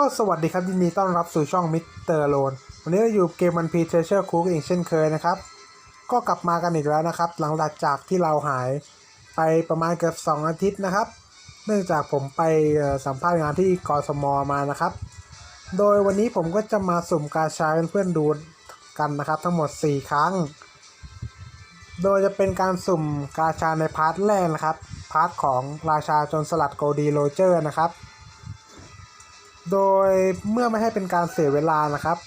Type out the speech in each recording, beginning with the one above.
ก็สวัสดีครับ ยินดีต้อนรับสู่ช่องมิสเตอร์โลนวันนี้เราอยู่เกมมันพีเทเชอร์คูกอีกเช่นเคยนะครับ ก็กลับมากันอีกแล้วนะครับ หลังจากที่เราหายไปประมาณเกือบ 2 อาทิตย์นะครับ เนื่องจากผมไปสัมภาษณ์งานที่กสมมานะครับ โดยวันนี้ผมก็จะมาสุ่มกาชาเพื่อนๆดูกันนะครับ ทั้งหมด 4 ครั้ง โดยจะเป็นการสุ่มกาชาในพาร์ทแรกนะครับพาร์ทของราชาจนสลัดโกดีโรเจอร์นะครับ โดยเมื่อไม่ให้เป็นการเสียเวลานะครับ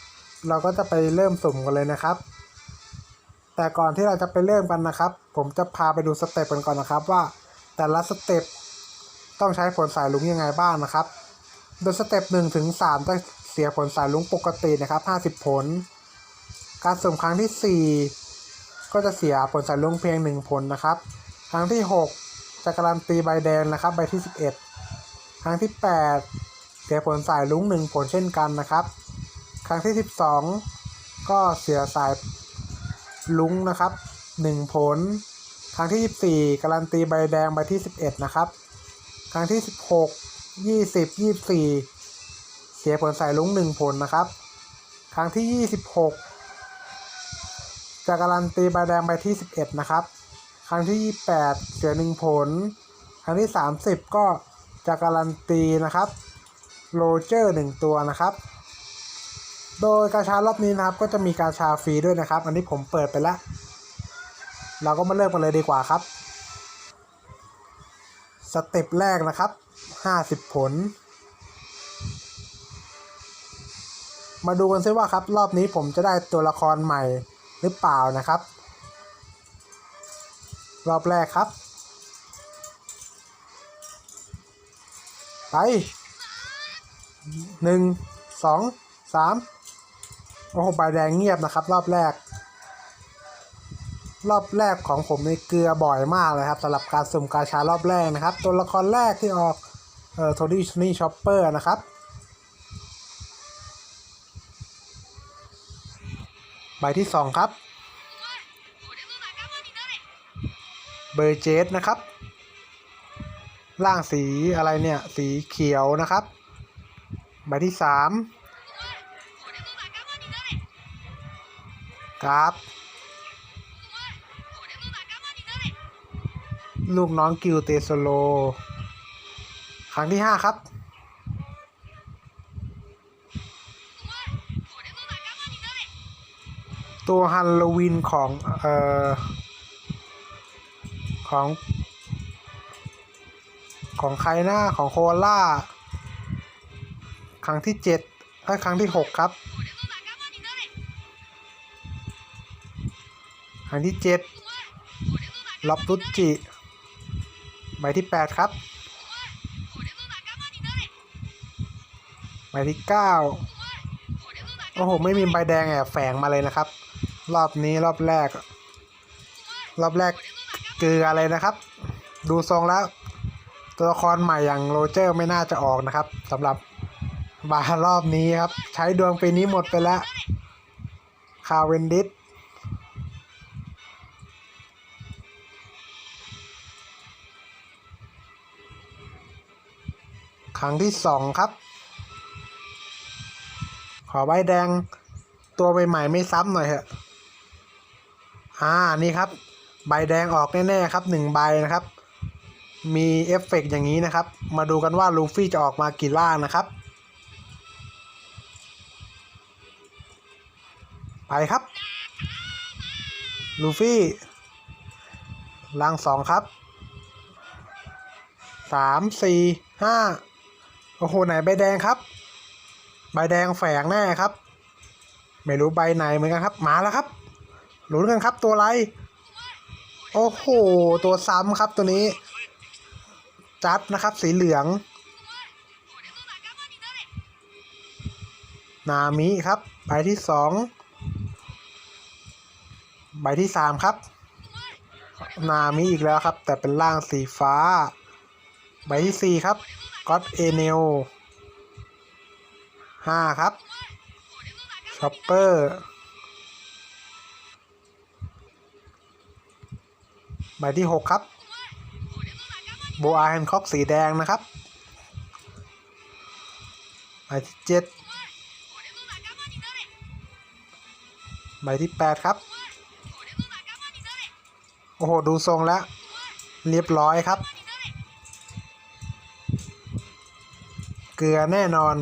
เราก็จะไปเริ่มสุ่มกันเลยนะครับ แต่ก่อนที่เราจะไปเริ่มกันนะครับ ผมจะพาไปดูสเต็ปกันก่อนนะครับว่า แต่ละสเต็ปต้องใช้ผลสายลุงยังไงบ้างนะครับ โดยสเต็ป1ถึง3จะเสียผลสายลุงปกตินะครับ50ผล การสุ่มครั้งที่4ก็จะเสียผลสายลุงเพียง1ผลนะครับ ครั้งที่6จะการันตีใบแดงนะครับใบที่11ครั้งที่8 เสียผลสายลุ้ง1ผลเช่นกันนะครับ ครั้งที่ 12 ก็เสียสายลุ้งนะครับ 1 ผล ครั้งที่ 24 การันตีใบแดงใบที่ 11 นะครับ ครั้งที่ 16 20 24 เสียผลสายลุ้ง 1 ผลนะครับ ครั้งที่ 26 จะการันตีใบแดงใบที่ 11 นะครับ ครั้งที่ 28 เสีย 1 ผล ครั้งที่ 30 ก็จะการันตีนะครับ โรเจอร์1ตัวนะครับ โดยกาชารอบนี้นะครับ ก็จะมีกาชาฟรีด้วยนะครับ อันนี้ผมเปิดไปแล้ว เราก็มาเริ่มกันเลยดีกว่าครับ สเต็ปแรกนะครับ 50 ผล มาดูกันซิว่าครับ รอบนี้ผมจะได้ตัวละครใหม่หรือเปล่านะครับ รอบแรกครับ ไป หนึ่งสองสามโอ้โหใบแดงเงียบนะครับ รอบแรก รอบแรกของผมในเกลือบ่อยมากเลยครับสำหรับการสุ่มกาชารอบแรกนะครับ ตัวละครแรกที่ออกเอ่อโทดี้นี่ช็อปเปอร์นะครับใบที่สองครับ เบอร์เจสนะครับ ล่างสีอะไรเนี่ย สีเขียวนะครับ ใบที่สามกราฟลูกน้องกิวเตโซโล ครั้งที่ห้าครับ ตัวฮันโลวีนของเอ่อของ ของใครหน้าของโคล่า รั้งที่เจ็ดไอ้ยครั้งที่หกครับ ครั้งที่เจ็ดล็อบตุจิ ใบที่แปดครับใบที่เก้าโอ้โห ไม่มีใบแดงแอบแฝงมาเลยนะครับ รอบนี้รอบแรก รอบแรกเกลืออะไรนะครับ ดูทรงแล้ว ตัวละครใหม่อย่างโรเจอร์ไม่น่าจะออกนะครับสำหรับ บาร์รอบนี้ครับ ใช้ดวงปีนี้หมดไปแล้วคาเวนดิสครั้งที่สองครับ ขอใบแดงตัวใหม่ๆไม่ซ้ำหน่อยเถอะ อ่า นี่ครับ ใบแดงออกแน่ๆครับหนึ่งใบนะครับ มีเอฟเฟกต์อย่างนี้นะครับ มาดูกันว่าลูฟี่จะออกมากี่ล่างนะครับ ไปครับ ลูฟี่ลางสองครับสามสี่ห้าโอ้โหไหนใบแดงครับ ใบแดงแฝงแน่ครับ ไม่รู้ใบไหนเหมือนกันครับ มาแล้วครับลุ้นกันครับตัวอะไร โอ้โห ตัวซ้ำครับตัวนี้ จัดนะครับ สีเหลือง นามิครับใบที่สอง ใบที่สามครับ นามิอีกแล้วครับ แต่เป็นร่างสีฟ้า ใบที่สี่ครับก็อตเอเนลห้าครับชอปเปอร์ใบที่หกครับโบอาแฮนคอกสีแดงนะครับใบที่เจ็ดใบที่แปดครับ โอ้โห ดูทรงแล้ว เรียบร้อยครับ เกลือแน่นอน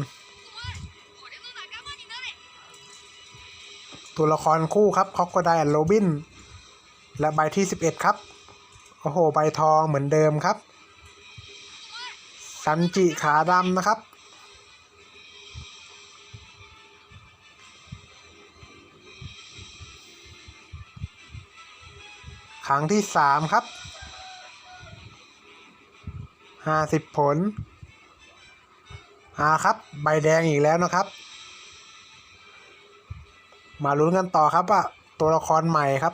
ตัวละครคู่ครับคอกโคไดโรบิน และใบที่ 11 ครับ โอ้โห ใบทองเหมือนเดิมครับซันจิขาดำนะครับ ครั้งที่3ครับ50ผลอาครับ ใบแดงอีกแล้วนะครับ มาลุ้นกันต่อครับว่าตัวละครใหม่ครับ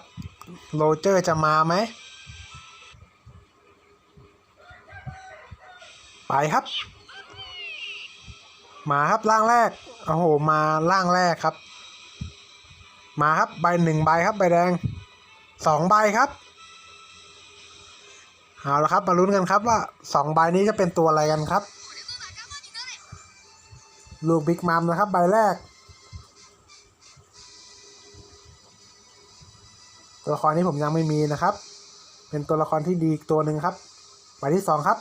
โรเจอร์จะมาไหม ไปครับ มาครับร่างแรก โอ้โห มาร่างแรกครับ มาครับใบหนึ่งใบครับใบแดง สองใบครับเอาละครับมาลุ้นกันครับว่าสองใบนี้จะเป็นตัวอะไรกันครับ ลูกบิ๊กมัมนะครับใบแรก ตัวละครนี้ผมยังไม่มีนะครับ เป็นตัวละครที่ดีตัวหนึ่งครับใบที่สองครับ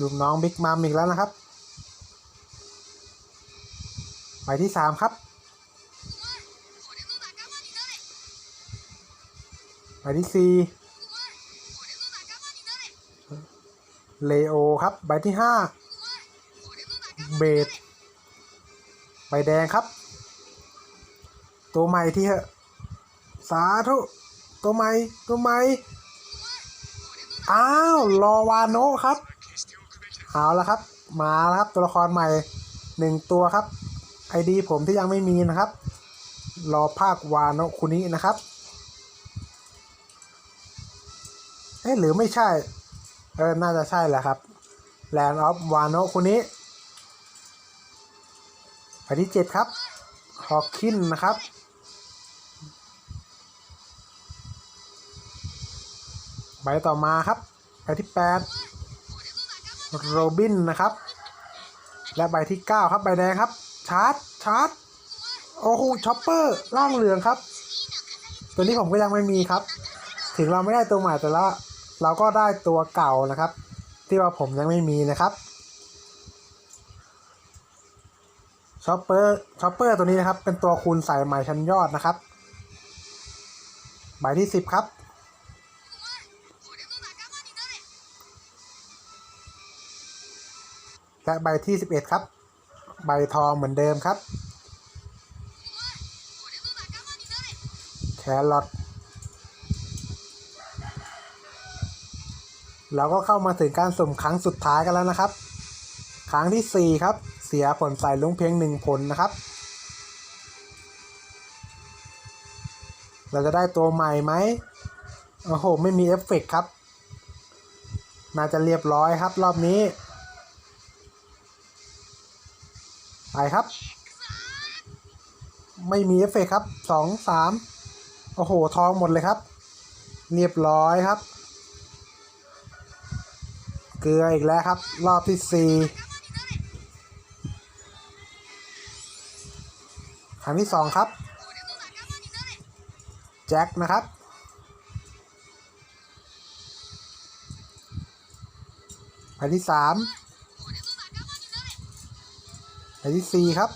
ลูกน้องบิ๊กมัมอีกแล้วนะครับใบที่สามครับ บที่สี่เลโอครับ ใบที่ห้าเบดใบแดงครับ ตัวใหม่ที่เหอะสาธุ ตัวใหม่ ตัวใหม่ อ้าว รอวาโนะครับ เอาละครับ มาแล้วครับ ตัวละครใหม่หนึ่งตัวครับไอดีผมที่ยังไม่มีนะครับ รอภาควาโนคุนี้นะครับ เอ๊ะหรือไม่ใช่ เออ น่าจะใช่แหละครับ Land of Wano คุนี้ไปที่7ครับฮอ k คินนะครับใบต่อมาครับใบที่8โรบินนะครับ และใบที่9ครับใบแดงครับ ชาร์จ ชาร์จ โอ้โหช็อปเปอร์ร่างเหลืองครับ ตัวนี้ผมก็ยังไม่มีครับ ถึงเราไม่ได้ตัวใหม่แต่ละ เราก็ได้ตัวเก่านะครับ ที่ว่าผมยังไม่มีนะครับช็อปเปอร์ช็อปเปอร์ตัวนี้นะครับ เป็นตัวคูณใส่ใหม่ชั้นยอดนะครับใบที่10ครับ และใบที่11ครับ ใบทองเหมือนเดิมครับ แครอท เราก็เข้ามาถึงการสุ่มครั้งสุดท้ายกันแล้วนะครับ ครั้งที่ 4 ครับ เสียผลใส่ลุงเพียงหนึ่งผลนะครับ เราจะได้ตัวใหม่ไหมโอ้โห ไม่มีเอฟเฟกครับ น่าจะเรียบร้อยครับรอบนี้ ไปครับ ไม่มีเอฟเฟกครับสองสามโอ้โห ทองหมดเลยครับ เรียบร้อยครับ เกลืออีกแล้วครับ รอบที่สี่ครั้งที่สองครับ แจ็คนะครับใบที่สามใบที่สี่ครับ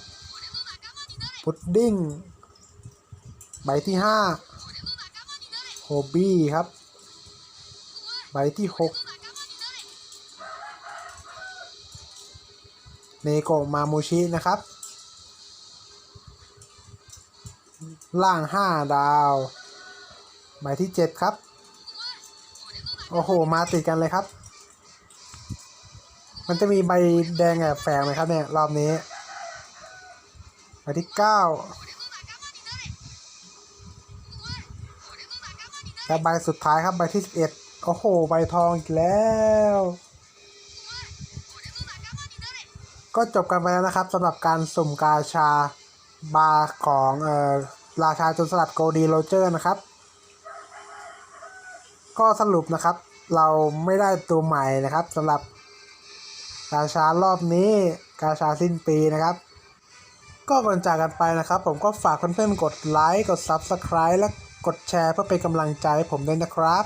พุดดิ้ง ใบที่ห้าโฮบี้ครับ ใบที่หก เนโกมามูชินะครับ ล่างห้าดาวใบที่เจ็ดครับ โอ้โห มาติดกันเลยครับ มันจะมีใบแดงแอบแฝงไหมครับเนี่ย รอบนี้ใบที่เก้าและใบสุดท้ายครับ ใบที่สิบเอ็ดโอ้โห ใบทองอีกแล้ว ก็จบกันไปแล้วนะครับสำหรับการสุ่มกาชาบาร์ของเอ่อราชาจนสลัดโกดีโรเจอร์นะครับ ก็สรุปนะครับ เราไม่ได้ตัวใหม่นะครับสำหรับกาชารอบนี้กาชาสิ้นปีนะครับ ก็ก่อนจากกันไปนะครับ ผมก็ฝากเพื่อนๆกดไลค์กด Subscribe และกดแชร์เพื่อเป็นกำลังใจให้ผมด้วยนะครับ